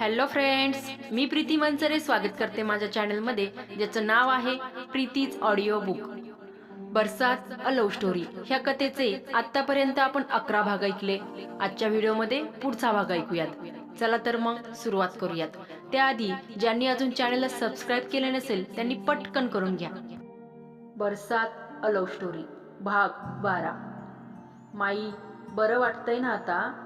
Hello friends मी प्रीती मनसरे स्वागत करते माझ्या चॅनलमध्ये ज्याचं नाव आहे Preeti's audio book Barsaat a love story ह्या कथेचे आतापर्यंत आपण अकरा भाग ऐकले. आजच्या व्हिडिओमध्ये पुढचा भाग ऐकूयात. चला तर मग सुरुवात करूयात. त्याआधी ज्यांनी अजून चॅनलला सबस्क्राईब केले नसेल त्यांनी पटकन करून घ्या. बरसात अ लव्ह स्टोरी भाग बारा. माई बरं वाटतंय ना आता?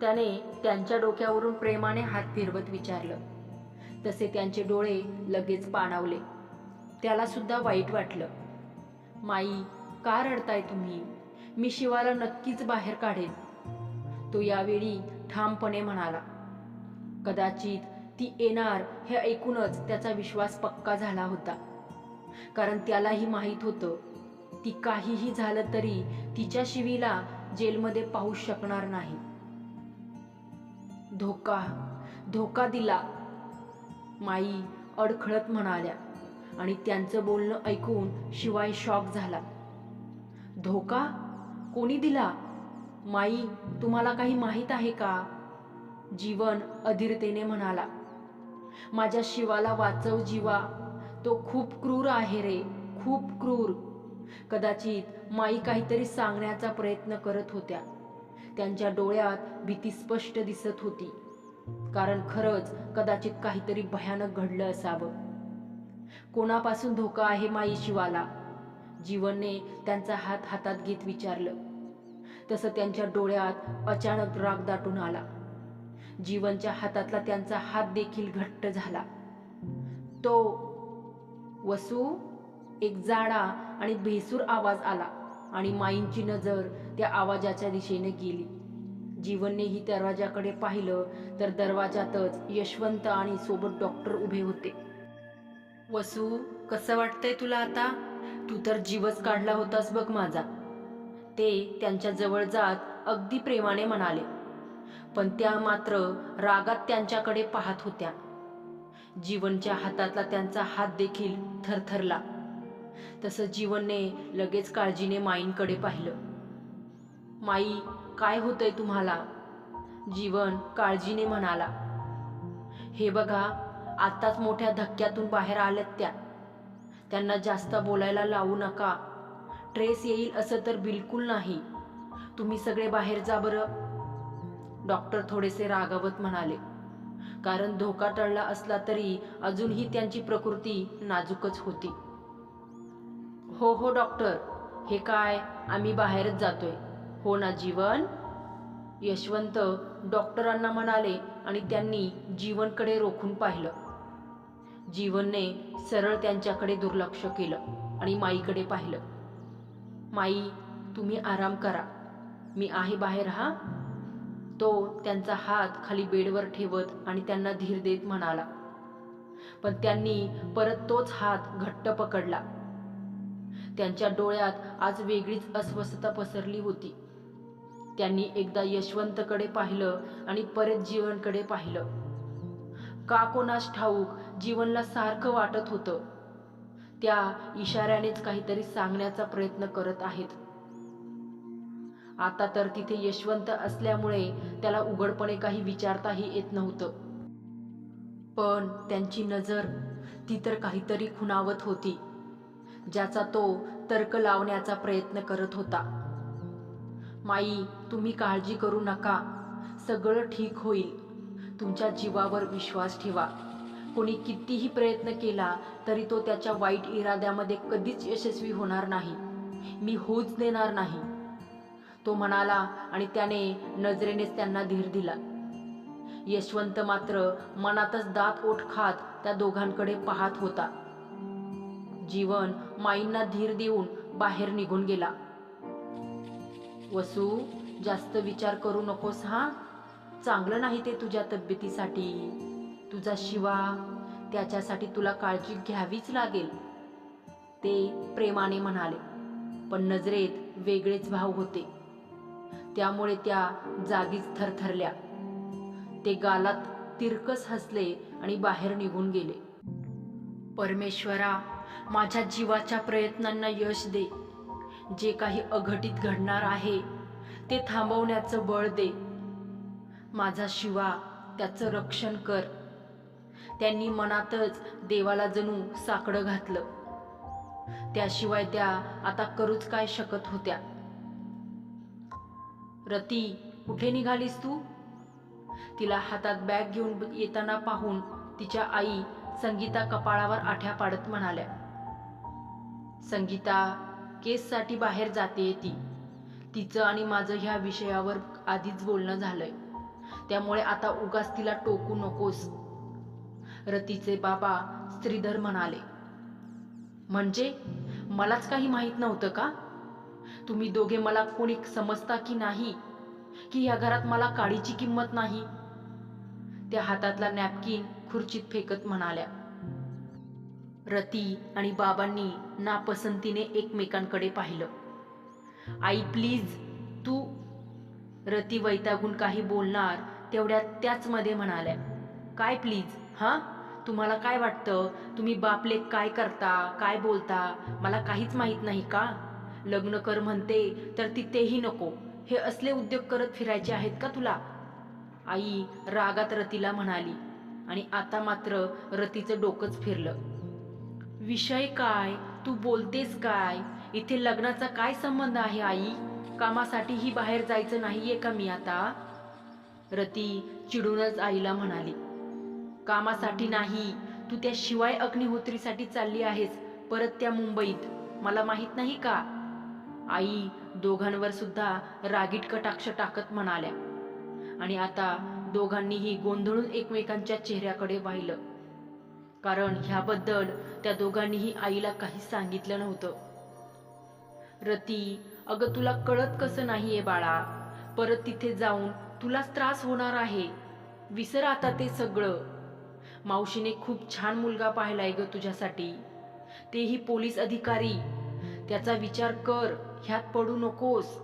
त्याने त्यांच्या डोक्यावरून प्रेमाने हात फिरवत विचारलं. तसे त्यांचे डोळे लगेच पाणावले. त्याला सुद्धा वाईट वाटलं. माई का रडताय तुम्ही? मी शिवाला नक्कीच बाहेर काढेन. तो यावेळी ठामपणे म्हणाला. कदाचित ती येणार हे ऐकूनच त्याचा विश्वास पक्का झाला होता. कारण त्यालाही माहीत होतं ती काहीही झालं तरी तिच्या शिवीला जेलमध्ये पाहू शकणार नाही. धोका धोका दिला. माई अडखळत म्हणाल्या आणि त्यांचं बोलणं ऐकून शिवाय शॉक झाला. धोका? कोणी दिला? माई तुम्हाला काही माहीत आहे का? जीवन अधीरतेने म्हणाला. माझ्या शिवाला वाचव जीवा तो खूप क्रूर आहे रे खूप क्रूर. कदाचित माई काहीतरी सांगण्याचा प्रयत्न करत होत्या. त्यांच्या डोळ्यात भीती स्पष्ट दिसत होती. कारण खरंच कदाचित काहीतरी भयानक घडलं असावं. कोणापासून धोका आहे माई शिवाला? जीवनने त्यांचा हात हातात घेत विचारलं. तसं त्यांच्या डोळ्यात अचानक राग दाटून आला. जीवनच्या हातातला त्यांचा हात देखील घट्ट झाला. तो वसू एक जाडा आणि भेसूर आवाज आला. आणि माईंची नजर त्या आवाजाच्या दिशेने गेली. जीवननेही दरवाजाकडे पाहिलं तर दरवाजातच यशवंत आणि सोबत डॉक्टर उभे होते. वसू कसं वाटतंय तुला आता? तू तर जीवच काढला होतास बघ माझा. ते त्यांच्या जवळ जात अगदी प्रेमाने म्हणाले. पण त्या मात्र रागात त्यांच्याकडे पाहत होत्या. जीवनच्या हातातला त्यांचा हात देखील थरथरला. तसं जीवनने लगेच काळजीने माईंकडे पाहिलं. माई काय होतंय तुम्हाला? जीवन काळजीने म्हणाला. हे बघा आत्ताच मोठ्या धक्क्यातून बाहेर आल्यात त्या. त्यांना जास्त बोलायला लावू नका. ट्रेस येईल असं तर बिलकुल नाही. तुम्ही सगळे बाहेर जा बरं. डॉक्टर थोडेसे रागावत म्हणाले. कारण धोका टळला असला तरी अजूनही त्यांची प्रकृती नाजूकच होती. हो हो डॉक्टर हे काय? आम्ही बाहेरच जातोय. हो ना जीवन? यशवंत डॉक्टरांना म्हणाले आणि त्यांनी जीवनकडे रोखून पाहिलं. जीवनने सरळ त्यांच्याकडे दुर्लक्ष केलं आणि माईकडे पाहिलं. माई तुम्ही आराम करा. मी आहे बाहेर हा? तो त्यांचा हात खाली बेडवर ठेवत आणि त्यांना धीर देत म्हणाला. पण त्यांनी परत तोच हात घट्ट पकडला. त्यांच्या डोळ्यात आज वेगळीच अस्वस्थता पसरली होती. त्यांनी एकदा यशवंतकडे पाहिलं आणि परत जीवनकडे पाहिलं. का कोणास ठाऊक जीवनला सारखं वाटत होतं. त्या इशाऱ्यानेच काहीतरी सांगण्याचा प्रयत्न करत आहेत. आता तर तिथे यशवंत असल्यामुळे त्याला उघडपणे काही विचारताही येत नव्हतं. पण त्यांची नजर ती तर काहीतरी खुणावत होती. ज्याचा तो तर्क लावण्याचा प्रयत्न करत होता. माई तुम्ही काळजी करू नका. सगळं ठीक होईल. तुमच्या जीवावर विश्वास ठेवा. कोणी कितीही प्रयत्न केला तरी तो त्याच्या वाईट इराद्यामध्ये कधीच यशस्वी होणार नाही. मी होऊच देणार नाही. तो म्हणाला आणि त्याने नजरेनेच त्यांना धीर दिला. यशवंत मात्र मनातच दात ओठ खात त्या दोघांकडे पाहत होता. जीवन माईंना धीर देऊन बाहेर निघून गेला. वसू जास्त विचार करू नकोस हा? चांगलं नाही ते तुझ्या तब्येतीसाठी. तुझा शिवा त्याच्यासाठी तुला काळजी घ्यावीच लागेल. ते प्रेमाने म्हणाले पण नजरेत वेगळेच भाव होते. त्यामुळे त्या जागीच थरथरल्या. ते गालात तिरकस हसले आणि बाहेर निघून गेले. परमेश्वरा माझ्या जीवाच्या प्रयत्नांना यश दे. जे काही अघटित घडणार आहे ते थांबवण्याचं बळ दे. माझा शिवा त्याचं रक्षण कर. त्यांनी मनातच देवाला जणू साकडं घातलं. त्याशिवाय त्या आता करूच काय शकत होत्या. रती कुठे निघालीस तू? तिला हातात बॅग घेऊन येताना पाहून तिच्या आई संगीता कपाळावर आठ्या पाडत म्हणाल्या संगीता केससाठी बाहेर जाते ती. तिचं आणि माझं ह्या विषयावर आधीच बोलणं झालंय. त्यामुळे आता उगाच तिला टोकू नकोस. रतीचे बाबा श्रीधर म्हणाले म्हणजे? मलाच काही माहीत नव्हतं का? तुम्ही दोघे मला कोणी समजता की नाही? की या घरात मला काडीची किंमत नाही? त्या हातातला नॅपकिन खुर्चीत फेकत म्हणाल्या. रती आणि बाबांनी नापसंतीने एकमेकांकडे पाहिलं. आई प्लीज तू रती वैतागून काही बोलणार तेवढ्यात त्याच मध्ये म्हणाल्या. काय प्लीज हा? तुम्हाला काय वाटतं? तुम्ही बापले काय करता? काय बोलता? मला काहीच माहीत नाही का? लग्न कर म्हणते तर ती तेही नको. हे असले उद्योग करत फिरायचे आहेत का तुला? आई रागात रतीला म्हणाली. आणि आता मात्र रतीचं डोकंच फिरलं. विषय काय? तू बोलतेस काय? इथे लग्नाचा काय संबंध आहे आई? कामासाठी ही बाहेर जायचं नाहीये का मी आता? रती चिडूनच आईला म्हणाली. कामासाठी नाही. तू त्या शिवाय अग्निहोत्रीसाठी चालली आहेस. परत त्या मुंबईत. मला माहीत नाही का? आई दोघांवर सुद्धा रागीट कटाक्ष टाकत म्हणाल्या. आणि आता दोघांनीही गोंधळून एकमेकांच्या चेहऱ्याकडे पाहिलं कारण ह्याबद्दल त्या दोघांनीही आईला काही सांगितलं नव्हतं. रती अगं तुला कळत कसं नाहीये बाळा? परत तिथे जाऊन तुलाच त्रास होणार आहे. विसर आता ते सगळं. मावशीने खूप छान मुलगा पाहिलाय ग तुझ्यासाठी. तेही पोलीस अधिकारी. त्याचा विचार कर ह्यात पडू नकोस.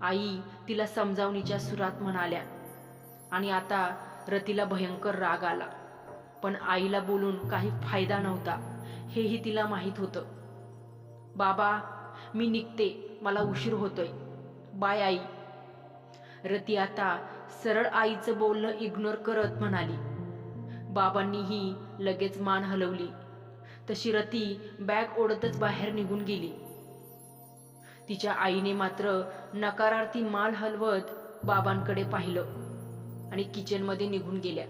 आई तिला समजावणीच्या सुरात म्हणाल्या. आणि आता रतीला भयंकर राग आला. पण आईला बोलून काही फायदा नव्हता. हेही तिला माहीत होतं. बाबा मी निघते. मला उशीर होतोय. बाय आई. रती आता सरळ आईचं बोलणं इग्नोर करत म्हणाली. बाबांनीही लगेच मान हलवली. तशी रती बॅग ओढतच बाहेर निघून गेली. तिच्या आईने मात्र नकारार्थी मान हलवत बाबांकडे पाहिलं. आणि किचनमध्ये निघून गेल्या.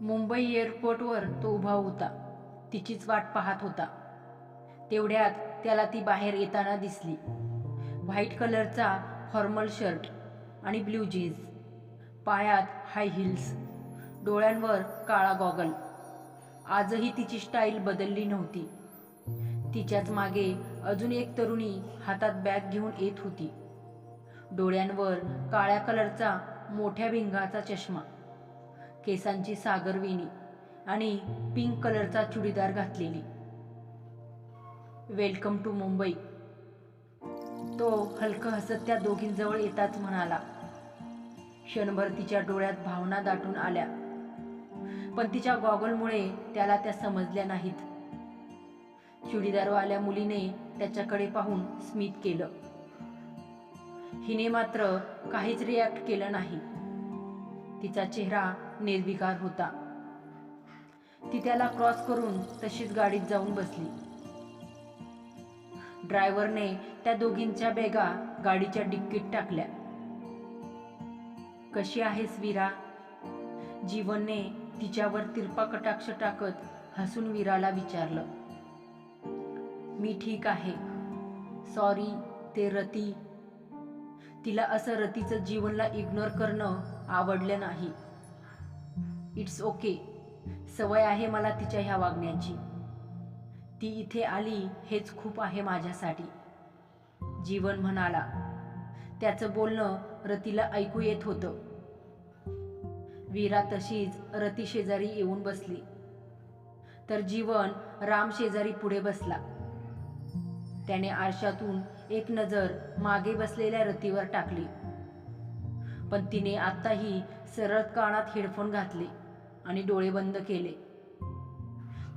मुंबई एअरपोर्टवर तो उभा होता. तिचीच वाट पाहत होता. तेवढ्यात त्याला ती बाहेर येताना दिसली. व्हाईट कलरचा फॉर्मल शर्ट आणि ब्ल्यू जीन्स. पायात हाय हिल्स डोळ्यांवर काळा गॉगल आजही तिची स्टाईल बदलली नव्हती. तिच्याच मागे अजून एक तरुणी हातात बॅग घेऊन येत होती. डोळ्यांवर काळ्या कलरचा मोठ्या भिंगाचा चष्मा केसांची सागरविणी आणि पिंक कलरचा चुडीदार घातलेली. वेलकम टू मुंबई तो हलकं हसत त्या दोघींजवळ येताच म्हणाला. क्षणभर तिच्या डोळ्यात भावना दाटून आल्या. पण तिच्या गॉगलमुळे त्याला त्या समजल्या नाहीत. चुडीदारवाल्या मुलीने त्याच्याकडे पाहून स्मित केलं. हिने मात्र काहीच रिॲक्ट केलं नाही. तिचा चेहरा निर्विकार होता. ती त्याला क्रॉस करून तशीच गाडीत जाऊन बसली. ड्रायव्हरने त्या दोघींच्या बॅगा गाडीच्या डिक्कीत टाकल्या. कशी आहेस वीरा? जीवनने तिच्यावर तिरपा कटाक्ष टाकत हसून वीराला विचारलं. मी ठीक आहे. सॉरी ते रती तिला असं रतीचं जीवनला इग्नोर करणं आवडलं नाही. इट्स ओके सवय आहे मला तिच्या ह्या वागण्याची. ती इथे आली हेच खूप आहे माझ्यासाठी. जीवन म्हणाला. त्याचं बोलणं रतीला ऐकू येत होतं. वीरा तशीच रती शेजारी येऊन बसली. तर जीवन राम शेजारी पुढे बसला. त्याने आरशातून एक नजर मागे बसलेल्या रतीवर टाकली. पण तिने आत्ताही सरळ कानात हेडफोन घातले आणि डोळे बंद केले.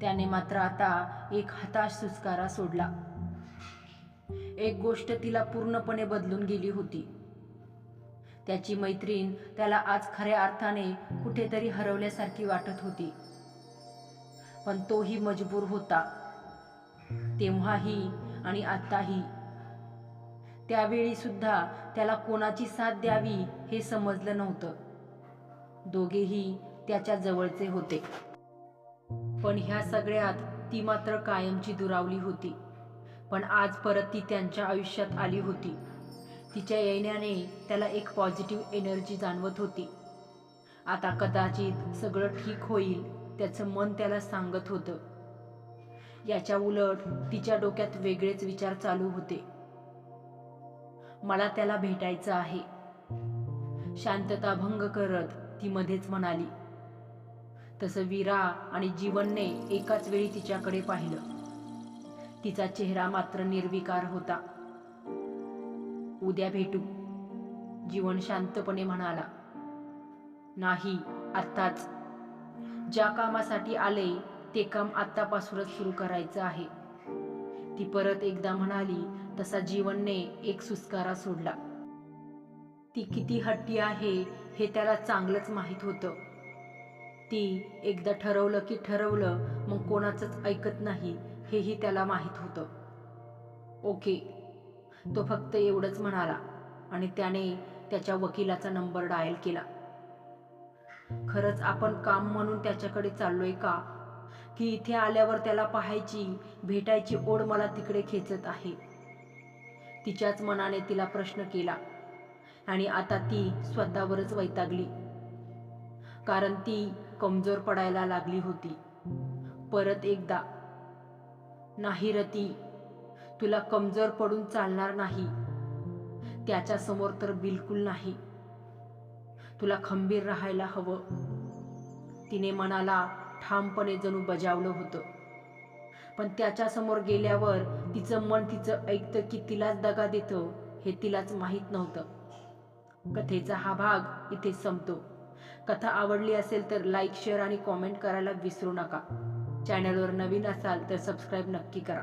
त्याने मात्र आता एक हताश सुस्कारा सोडला. एक गोष्ट तिला पूर्णपणे बदलून गेली होती. त्याची मैत्रीण त्याला आज खऱ्या अर्थाने कुठेतरी हरवल्यासारखी वाटत होती. पण तोही मजबूर होता. तेव्हाही आणि आत्ताही. त्यावेळी सुद्धा त्याला कोणाची साथ द्यावी हे समजलं नव्हतं. दोघेही त्याच्या जवळचे होते. पण ह्या सगळ्यात ती मात्र कायमची दुरावली होती. पण आज परत ती त्यांच्या आयुष्यात आली होती. तिच्या येण्याने त्याला एक पॉझिटिव्ह एनर्जी जाणवत होती. आता कदाचित सगळं ठीक होईल त्याचं मन त्याला सांगत होतं. याच्या उलट तिच्या डोक्यात वेगळेच विचार चालू होते. मला त्याला भेटायचं आहे. शांतता भंग करत ती मध्येच म्हणाली. तसं वीरा आणि जीवनने एकाच वेळी तिच्याकडे पाहिलं. तिचा चेहरा मात्र निर्विकार होता. उद्या भेटू जीवन शांतपणे म्हणाला. नाही आत्ताच. ज्या कामासाठी आले ते काम आत्तापासूनच सुरू करायचं आहे. ती परत एकदा म्हणाली तसा जीवनने एक सुस्कारा सोडला. ती किती हट्टी आहे हे त्याला चांगलंच माहीत होतं. ती एकदा ठरवलं की ठरवलं मग कोणाचंच ऐकत नाही हेही त्याला माहीत होतं. ओके. तो फक्त एवढंच म्हणाला आणि त्याने त्याच्या वकिलाचा नंबर डायल केला. खरंच आपण काम म्हणून त्याच्याकडे चाललोय का? की इथे आल्यावर त्याला पाहायची भेटायची ओढ मला तिकडे खेचत आहे. तिच्याच मनाने तिला प्रश्न केला आणि आता ती स्वतःवरच वैतागली. कारण ती कमजोर पडायला लागली होती. परत एकदा नाही रती तुला कमजोर पडून चालणार नाही. त्याच्यासमोर तर बिलकुल नाही. तुला खंबीर राहायला हवं. तिने मनाला ठामपणे जणू बजावलं होतं. पण त्याच्यासमोर गेल्यावर तिचं मन तिचं ऐकतं की तिलाच दगा देतं हे तिलाच माहीत नव्हतं. कथेचा हा भाग इथे संपतो. कथा आवडली असेल तर लाईक शेअर आणि कॉमेंट करायला विसरू नका. चॅनलवर नवीन असाल तर सबस्क्राईब नक्की करा.